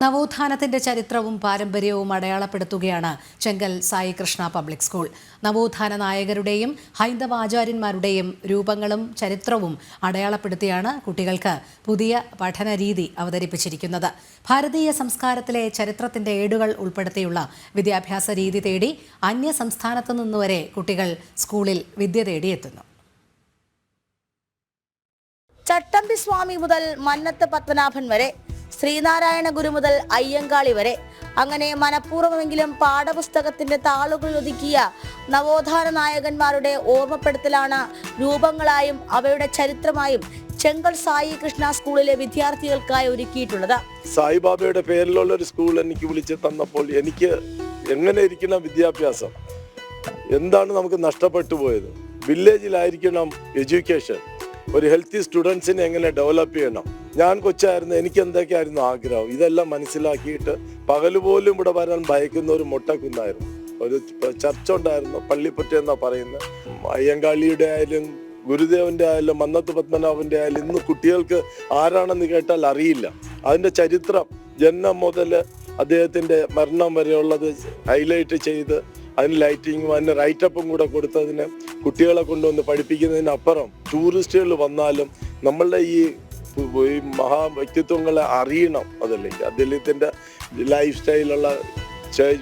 നവോത്ഥാനത്തിന്റെ ചരിത്രവും പാരമ്പര്യവും അടയാളപ്പെടുത്തുകയാണ് ചെങ്കൽ സായി കൃഷ്ണ പബ്ലിക് സ്കൂൾ. നവോത്ഥാന നായകരുടെയും ഹൈന്ദവാചാര്യന്മാരുടെയും രൂപങ്ങളും ചരിത്രവും അടയാളപ്പെടുത്തിയാണ് കുട്ടികൾക്ക് പുതിയ പഠന രീതി അവതരിപ്പിച്ചിരിക്കുന്നത്. ഭാരതീയ സംസ്കാരത്തിലെ ചരിത്രത്തിന്റെ ഏടുകൾ ഉൾപ്പെടുത്തിയുള്ള വിദ്യാഭ്യാസ രീതി തേടി അന്യ സംസ്ഥാനത്തു നിന്നുവരെ കുട്ടികൾ സ്കൂളിൽ വിദ്യ തേടിയെത്തുന്നു. ചട്ടമ്പി സ്വാമി മുതൽ മന്നത്ത് പത്മനാഭൻ വരെ ശ്രീനാരായണ ഗുരു മുതൽ അയ്യങ്കാളി വരെ. അങ്ങനെ മനഃപൂർവമെങ്കിലും പാഠപുസ്തകത്തിന്റെ താളുകൾ ഒതുക്കിയ നവോത്ഥാന നായകന്മാരുടെ ഓർമ്മപ്പെടുത്തലാണ് രൂപങ്ങളായും അവയുടെ ചരിത്രമായും ചെങ്കൽ സായി കൃഷ്ണ സ്കൂളിലെ വിദ്യാർത്ഥികൾക്കായി ഒരുക്കിയിട്ടുള്ളത്. സായിബാബയുടെ പേരിലുള്ള ഒരു സ്കൂൾ എനിക്ക് വിളിച്ച് തന്നപ്പോൾ എനിക്ക് എങ്ങനെ ഇരിക്കണം വിദ്യാഭ്യാസം? എന്താണ് നമുക്ക് നഷ്ടപ്പെട്ടു പോയത്? വില്ലേജിലായിരിക്കണം എഡ്യൂക്കേഷൻ. ഒരു ഹെൽത്തി സ്റ്റുഡൻസിനെ എങ്ങനെ ഡെവലപ്പ് ചെയ്യണം? ഞാൻ കൊച്ചായിരുന്നു എനിക്ക് എന്തൊക്കെയായിരുന്നു ആഗ്രഹം? ഇതെല്ലാം മനസ്സിലാക്കിയിട്ട് പകൽ പോലും ഇവിടെ വരാൻ ഭയക്കുന്ന ഒരു മുട്ടക്കുന്നായിരുന്നു ഒരു ചർച്ച ഉണ്ടായിരുന്നു പള്ളിപ്പറ്റ എന്നാ പറയുന്നത്. അയ്യങ്കാളിയുടെ ആയാലും ഗുരുദേവന്റെ ആയാലും മന്നത്ത് പത്മനാഭന്റെ ആയാലും ഇന്ന് കുട്ടികൾക്ക് ആരാണെന്ന് കേട്ടാൽ അറിയില്ല. അതിന്റെ ചരിത്രം ജന്മം മുതൽ അദ്ദേഹത്തിന്റെ മരണം വരെയുള്ളത് ഹൈലൈറ്റ് ചെയ്ത് അതിന് ലൈറ്റിങ്ങും അതിന് റൈറ്റപ്പും കൂടെ കൊടുത്തതിന് കുട്ടികളെ കൊണ്ടുവന്ന് പഠിപ്പിക്കുന്നതിനപ്പുറം ടൂറിസ്റ്റുകൾ വന്നാലും നമ്മളുടെ ഈ ഈ മഹാ വ്യക്തിത്വങ്ങളെ അറിയണം അതല്ലെങ്കിൽ അദ്ദേഹത്തിന്റെ ലൈഫ് സ്റ്റൈലുള്ള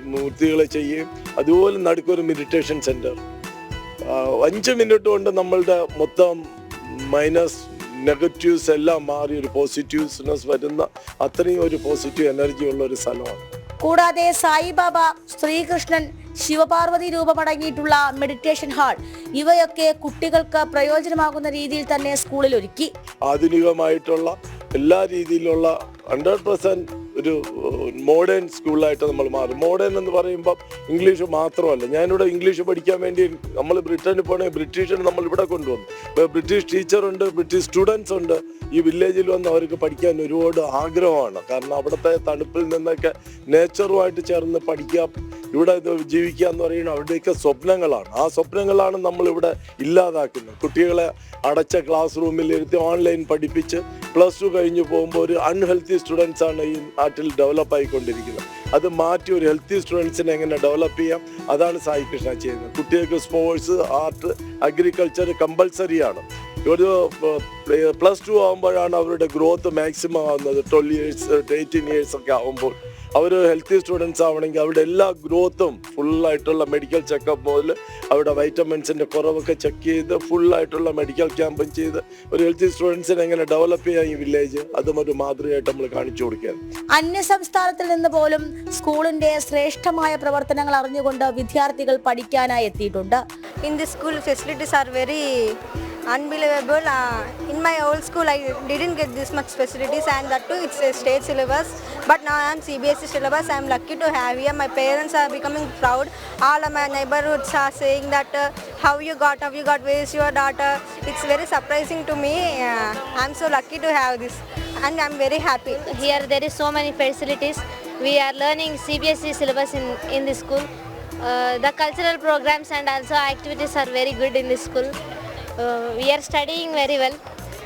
മൂർത്തികളെ ചെയ്യുകയും അതുപോലെ നടുക്കൊരു മെഡിറ്റേഷൻ സെന്റർ അഞ്ച് മിനിറ്റ് കൊണ്ട് നമ്മളുടെ മൊത്തം മൈനസ് നെഗറ്റീവ്സ് എല്ലാം മാറി ഒരു പോസിറ്റീവ്നെസ് വരുന്ന അത്രയും ഒരു പോസിറ്റീവ് എനർജി ഉള്ള ഒരു സ്ഥലമാണ്. കൂടാതെ സായിബാബ ശ്രീകൃഷ്ണൻ ശിവപാർവതി രൂപമടങ്ങിയിട്ടുള്ള മെഡിറ്റേഷൻ ഹാൾ ഇവയൊക്കെ കുട്ടികൾക്ക് പ്രയോജനമാകുന്ന രീതിയിൽ തന്നെ സ്കൂളിൽ ഒരുക്കി. ആധുനികമായിട്ടുള്ള എല്ലാ രീതിയിലുള്ള ഹൺഡ്രഡ് ഒരു മോഡേൺ സ്കൂളായിട്ട് നമ്മൾ മാറും. മോഡേൺ എന്ന് പറയുമ്പോൾ ഇംഗ്ലീഷ് മാത്രമല്ല. ഞാനിവിടെ ഇംഗ്ലീഷ് പഠിക്കാൻ വേണ്ടി നമ്മൾ ബ്രിട്ടനിൽ പോകണമെങ്കിൽ ബ്രിട്ടീഷിന് നമ്മൾ ഇവിടെ കൊണ്ടുവന്നു. ഇപ്പോൾ ബ്രിട്ടീഷ് ടീച്ചറുണ്ട് ബ്രിട്ടീഷ് സ്റ്റുഡൻസ് ഉണ്ട്. ഈ വില്ലേജിൽ വന്ന് അവർക്ക് പഠിക്കാൻ ഒരുപാട് ആഗ്രഹമാണ്. കാരണം അവിടുത്തെ തണുപ്പിൽ നിന്നൊക്കെ നേച്ചറുമായിട്ട് ചേർന്ന് പഠിക്കുക ഇവിടെ ജീവിക്കുക എന്ന് പറയുന്നത് അവരുടെയൊക്കെ സ്വപ്നങ്ങളാണ്. ആ സ്വപ്നങ്ങളാണ് നമ്മൾ ഇവിടെ ഇല്ലാതാക്കുന്നത്. കുട്ടികളെ അടച്ച ക്ലാസ് റൂമിൽ ഇരുത്തി ഓൺലൈൻ പഠിപ്പിച്ച് പ്ലസ് ടു കഴിഞ്ഞ് പോകുമ്പോൾ ഒരു അൺഹെൽത്തി സ്റ്റുഡൻസാണ് ഈ നാട്ടിൽ ഡെവലപ്പ് ആയിക്കൊണ്ടിരിക്കുന്നത്. അത് മാറ്റി ഒരു ഹെൽത്തി സ്റ്റുഡൻസിനെ എങ്ങനെ ഡെവലപ്പ് ചെയ്യാം? അതാണ് സായി കൃഷ്ണ ചെയ്യുന്നത്. കുട്ടികൾക്ക് സ്പോർട്സ് ആർട്ട് അഗ്രികൾച്ചർ കമ്പൽസറിയാണ് ഒരു പ്ലസ് ടു ആകുമ്പോഴാണ് അവരുടെ ഗ്രോത്ത് മാക്സിമം ആവുന്നത്. ട്വൽവ് ഇയേഴ്സ് എയ്റ്റീൻ ഇയേഴ്സ് ഒക്കെ ആകുമ്പോൾ അവർ ഹെൽത്തി സ്റ്റുഡൻസ് ആവണമെങ്കിൽ അവരുടെ എല്ലാ ഗ്രോത്തും ഫുള്ളായിട്ടുള്ള മെഡിക്കൽ ചെക്കപ്പ് മുതൽ അവരുടെ വൈറ്റമിൻസിന്റെ കുറവൊക്കെ ചെക്ക് ചെയ്ത് ഫുള്ളായിട്ടുള്ള മെഡിക്കൽ ക്യാമ്പും ചെയ്ത് ഒരു ഹെൽത്തി സ്റ്റുഡൻസിനെ എങ്ങനെ ഡെവലപ്പ് ചെയ്യാം ഈ വില്ലേജ് അതും ഒരു മാതൃകയായിട്ട് നമ്മൾ കാണിച്ചു കൊടുക്കുകയാണ്. അന്യ സംസ്ഥാനത്തിൽ നിന്ന് പോലും സ്കൂളിന്റെ ശ്രേഷ്ഠമായ പ്രവർത്തനങ്ങൾ അറിഞ്ഞുകൊണ്ട് വിദ്യാർത്ഥികൾ പഠിക്കാനായി എത്തിയിട്ടുണ്ട്. In the school facilities are very unbelievable. Uh, in my old school i didn't get this much facilities and that too it's a state syllabus. But now i'm cbse syllabus. I'm lucky to have here. My parents are becoming proud. All of my neighborhoods are saying that uh, how you got how you got where is your daughter? It's very surprising to me. Uh, i'm so lucky to have this. And i'm very happy. Here there is so many facilities. We are learning CBSE syllabus in, in this school. Uh, the cultural programs and also activities are very good in this school. Uh, are studying very well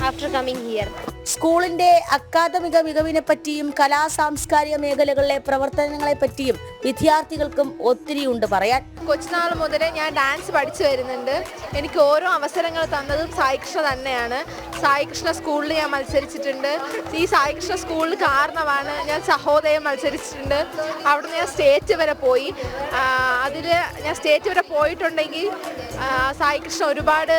after coming here. സ്കൂളിന്റെ അക്കാദമിക മികവിനെ പറ്റിയും കലാ സാംസ്കാരിക മേഖലകളിലെ പ്രവർത്തനങ്ങളെ പറ്റിയും വിദ്യാർത്ഥികൾക്കും ഒത്തിരി ഉണ്ട് പറയാൻ. കൊച്ചുനാൾ മുതലേ ഞാൻ ഡാൻസ് പഠിച്ചു വരുന്നുണ്ട്. എനിക്ക് ഓരോ അവസരങ്ങൾ തന്നതും സായികൃഷ്ണ തന്നെയാണ്. സായികൃഷ്ണ സ്കൂളിൽ ഞാൻ മത്സരിച്ചിട്ടുണ്ട്. ഈ സായികൃഷ്ണ സ്കൂളിൽ കാരണമാണ് ഞാൻ സഹോദയം മത്സരിച്ചിട്ടുണ്ട്. അവിടുന്ന് ഞാൻ സ്റ്റേറ്റ് വരെ പോയി. അതിൽ ഞാൻ സ്റ്റേറ്റ് വരെ പോയിട്ടുണ്ടെങ്കിൽ സായികൃഷ്ണ ഒരുപാട്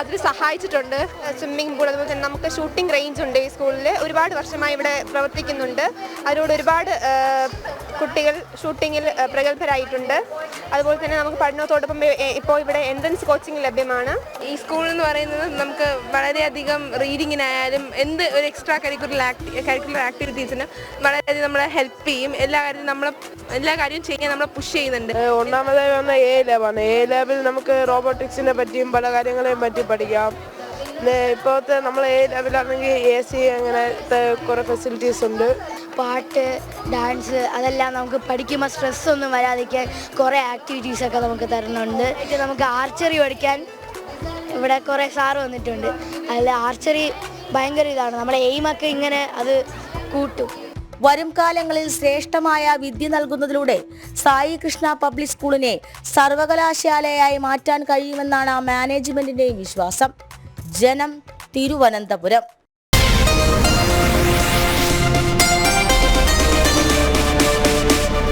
അതിൽ സഹായിച്ചിട്ടുണ്ട്. സ്വിമ്മിംഗ് പൂൾ അതുപോലെ തന്നെ നമുക്ക് ഷൂട്ടിംഗ് റേഞ്ച് ഉണ്ട് ഈ സ്കൂളിൽ ഒരുപാട് വർഷമായി ഇവിടെ പ്രവർത്തിക്കുന്നുണ്ട്. അതിലൂടെ ഒരുപാട് കുട്ടികൾ ഷൂട്ടിങ്ങിൽ പ്രഗത്ഭരായിട്ടുണ്ട്. അതുപോലെ തന്നെ നമുക്ക് പഠനത്തോടൊപ്പം ഇപ്പോൾ ഇവിടെ എൻട്രൻസ് കോച്ചിങ് ലഭ്യമാണ്. ഈ സ്കൂൾ എന്ന് പറയുന്നത് നമുക്ക് വളരെയധികം റീഡിങ്ങിനായാലും എന്ത് ഒരു എക്സ്ട്രാ കരിക്കുലർ ആക്ടി കരിക്കുലർ ആക്ടിവിറ്റീസിന് വളരെയധികം നമ്മളെ ഹെൽപ്പ് ചെയ്യും. എല്ലാ കാര്യവും നമ്മളെ എല്ലാ കാര്യവും ചെയ്യാൻ നമ്മളെ പുഷ് ചെയ്യുന്നുണ്ട്. ഒന്നാമതായി വന്ന എ ലാബാണ് എ ലാബിൽ നമുക്ക് റോബോട്ടിക്സിനെ പറ്റിയും പല കാര്യങ്ങളെയും പറ്റി പഠിക്കാം. പിന്നെ ഇപ്പോഴത്തെ നമ്മൾ എ ലാബിലാണെങ്കിൽ എ സി അങ്ങനത്തെ കുറേ ഫെസിലിറ്റീസ് ഉണ്ട്. പാട്ട് ഡാൻസ് അതെല്ലാം നമുക്ക് പഠിക്കുമ്പോൾ സ്ട്രെസ് ഒന്നും വരാതിരിക്കാൻ കുറേ ആക്ടിവിറ്റീസൊക്കെ നമുക്ക് തരുന്നുണ്ട്. നമുക്ക് ആർച്ചറി പഠിക്കാൻ ഇവിടെ കുറേ സാറ് വന്നിട്ടുണ്ട്. അതിൽ ആർച്ചറി ഭയങ്കര ഇതാണ്. നമ്മുടെ എയിമൊക്കെ ഇങ്ങനെ അത് കൂട്ടും. വരും കാലങ്ങളിൽ ശ്രേഷ്ഠമായ വിദ്യ നൽകുന്നതിലൂടെ സായി കൃഷ്ണ പബ്ലിക് സ്കൂളിനെ സർവകലാശാലയായി മാറ്റാൻ കഴിയുമെന്നാണ് മാനേജ്മെന്റിന്റെയും വിശ്വാസം. ജനം തിരുവനന്തപുരം.